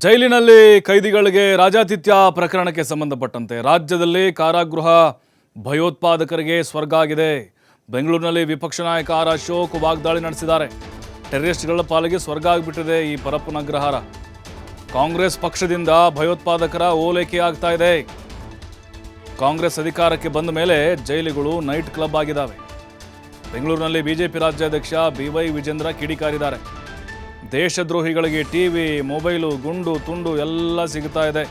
ಜೈಲಿನಲ್ಲಿ ಕೈದಿಗಳಿಗೆ ರಾಜಾತಿಥ್ಯ ಪ್ರಕರಣಕ್ಕೆ ಸಂಬಂಧಪಟ್ಟಂತೆ ರಾಜ್ಯದಲ್ಲಿ ಕಾರಾಗೃಹ ಭಯೋತ್ಪಾದಕರಿಗೆ ಸ್ವರ್ಗ ಆಗಿದೆ. ಬೆಂಗಳೂರಿನಲ್ಲಿ ವಿಪಕ್ಷ ನಾಯಕ ಆರ್ ಅಶೋಕ್ ವಾಗ್ದಾಳಿ ನಡೆಸಿದ್ದಾರೆ. ಟೆರರಿಸ್ಟ್ಗಳ ಪಾಲಿಗೆ ಸ್ವರ್ಗ ಆಗಿಬಿಟ್ಟಿದೆ ಈ ಪರಪ್ಪನ ಅಗ್ರಹಾರ ಕಾಂಗ್ರೆಸ್ ಪಕ್ಷದಿಂದ ಭಯೋತ್ಪಾದಕರ ಓಲೈಕೆ ಆಗ್ತಾ ಇದೆ. ಕಾಂಗ್ರೆಸ್ ಅಧಿಕಾರಕ್ಕೆ ಬಂದ ಮೇಲೆ ಜೈಲುಗಳು ನೈಟ್ ಕ್ಲಬ್ ಆಗಿದ್ದಾವೆ. ಬೆಂಗಳೂರಿನಲ್ಲಿ ಬಿಜೆಪಿ ರಾಜ್ಯಾಧ್ಯಕ್ಷ ಬಿ ವೈ ವಿಜೇಂದ್ರ ಕಿಡಿಕಾರಿದ್ದಾರೆ. ದೇಶದ್ರೋಹಿಗಳಿಗೆ ಟಿವಿ ಮೊಬೈಲು, ಗುಂಡು, ತುಂಡು ಎಲ್ಲ ಸಿಗ್ತಾ ಇದೆ.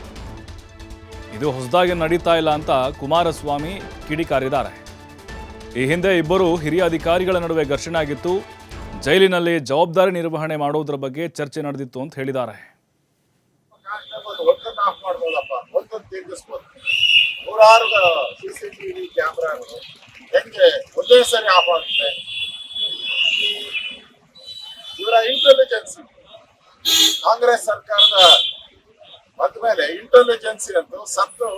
ಇದು ಹೊಸದಾಗಿ ನಡೀತಾ ಇಲ್ಲ ಅಂತ ಕುಮಾರಸ್ವಾಮಿ ಕಿಡಿಕಾರಿದ್ದಾರೆ. ಈ ಹಿಂದೆ ಇಬ್ಬರು ಹಿರಿಯ ಅಧಿಕಾರಿಗಳ ನಡುವೆ ಘರ್ಷಣೆ ಆಗಿತ್ತು ಜೈಲಿನಲ್ಲಿ ಜವಾಬ್ದಾರಿ ನಿರ್ವಹಣೆ ಮಾಡೋದ್ರ ಬಗ್ಗೆ ಚರ್ಚೆ ನಡೆದಿತ್ತು ಅಂತ ಹೇಳಿದ್ದಾರೆ. ಒಂದೇ ಸರಿ ಆಫ್ ಆಗುತ್ತೆ? ಇವರ ಇಂಟೆಲಿಜೆನ್ಸಿ ಕಾಂಗ್ರೆಸ್ ಸರ್ಕಾರದ ಮೇಲೆ ಇಂಟೆಲಿಜೆನ್ಸಿ ಅಂತೂ ಸತ್ತು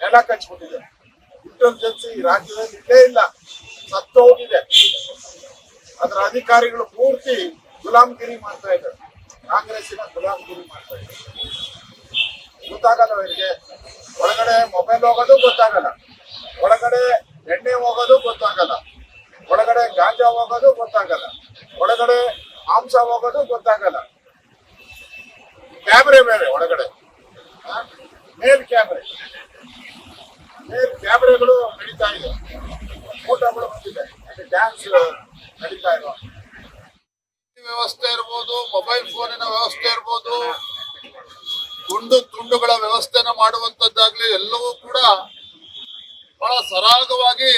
ನೆಲ ಕಚ್ಬಿಟ್ಟಿದೆ. ಇಂಟೆಲಿಜೆನ್ಸಿ ರಾಜ್ಯದಲ್ಲಿ ಇಲ್ಲೇ ಇಲ್ಲ. ಸತ್ತು ಹೋಗಿದೆ. ಅದರ ಅಧಿಕಾರಿಗಳು ಪೂರ್ತಿ ಗುಲಾಮ್ಗಿರಿ ಮಾಡ್ತಾ ಇದ್ದಾರೆ. ಕಾಂಗ್ರೆಸ್ಸಿನ ಗುಲಾಮ್ಗಿರಿ ಮಾಡ್ತಾ ಇದ್ದಾರೆ. ಗೊತ್ತಾಗಲ್ಲ ಅವರಿಗೆ. ಒಳಗಡೆ ಮೊಬೈಲ್ ಹೋಗೋದು ಗೊತ್ತಾಗಲ್ಲ. ಒಳಗಡೆ ಎಣ್ಣೆ ಹೋಗೋದು ಗೊತ್ತಾಗಲ್ಲ. ಒಳಗಡೆ ಗಾಂಜಾ ಹೋಗೋದು ಗೊತ್ತಾಗಲ್ಲ. ಒಳಗಡೆ ಮಾಂಸ ಹೋಗೋದು ಗೊತ್ತಾಗಲ್ಲ. ಕ್ಯಾಮ್ರೆ ಬೇರೆ ಒಳಗಡೆ? ಮೇಲ್ ಕ್ಯಾಮ್ರೆ ಮೇಲ್ ಕ್ಯಾಮ್ರೆಗಳು ನಡೀತಾ ಇದೆ. ಫೋಟೋಗಳು ಬಂದಿದೆ. ಡ್ಯಾನ್ಸ್ ನಡೀತಾ ಇರೋ ವ್ಯವಸ್ಥೆ ಇರ್ಬೋದು ಮೊಬೈಲ್ ಫೋನಿನ ವ್ಯವಸ್ಥೆ ಇರ್ಬೋದು. ತುಂಡು ತುಂಡುಗಳ ವ್ಯವಸ್ಥೆನ ಮಾಡುವಂತದ್ದಾಗ್ಲಿ ಎಲ್ಲವೂ ಕೂಡ ಬಹಳ ಸರಾಗವಾಗಿ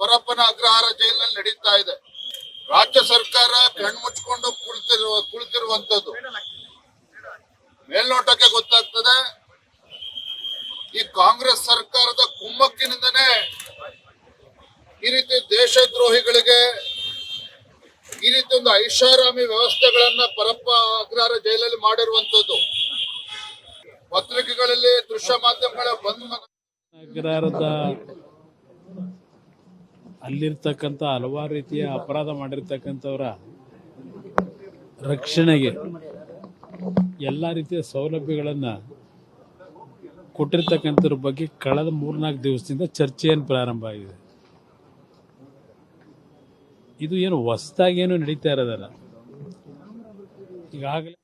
ಬರಪ್ಪನ ಅಗ್ರಹಾರ ಜೈಲಿನಲ್ಲಿ ನಡೀತಾ ಇದೆ. ರಾಜ್ಯ ಸರ್ಕಾರ ಕಣ್ಮುಚ್ಕೊಂಡು ಕುಳಿತಿರುವ ಕುಳಿತಿರುವಂತದ್ದು ಮೇಲ್ನೋಟಕ್ಕೆ ಗೊತ್ತಾಗ್ತದೆ, ಈ ಕಾಂಗ್ರೆಸ್ ಸರ್ಕಾರದ ಕುಮ್ಮಕ್ಕಿನಿಂದನೇ ಈ ರೀತಿ ದೇಶದ್ರೋಹಿಗಳಿಗೆ, ಈ ರೀತಿ ಒಂದು ಐಷಾರಾಮಿ ವ್ಯವಸ್ಥೆಗಳನ್ನ ಪರಪ್ಪ ಅಗ್ರಹಾರ ಜೈಲಲ್ಲಿ ಮಾಡಿರುವಂತದ್ದು ಪತ್ರಿಕೆಗಳಲ್ಲಿ ದೃಶ್ಯ ಮಾಧ್ಯಮಗಳ ಬಂದ್ ಅಗ್ರಹಾರದ ಅಲ್ಲಿರ್ತಕ್ಕಂಥ ಹಲವಾರು ರೀತಿಯ ಅಪರಾಧ ಮಾಡಿರ್ತಕ್ಕಂಥವರ ರಕ್ಷಣೆಗೆ ಎಲ್ಲ ರೀತಿಯ ಸೌಲಭ್ಯಗಳನ್ನು ಕೊಟ್ಟಿರ್ತಕ್ಕಂಥವ್ರ ಬಗ್ಗೆ ಕಳೆದ ಮೂರ್ನಾಲ್ಕು ದಿವಸದಿಂದ ಚರ್ಚೆಯನ್ನು ಪ್ರಾರಂಭ ಆಗಿದೆ. ಇದು ಏನು ಹೊಸದಾಗೇನು ನಡೀತಾ ಇರೋದಲ್ಲ. ಈಗಾಗಲೇ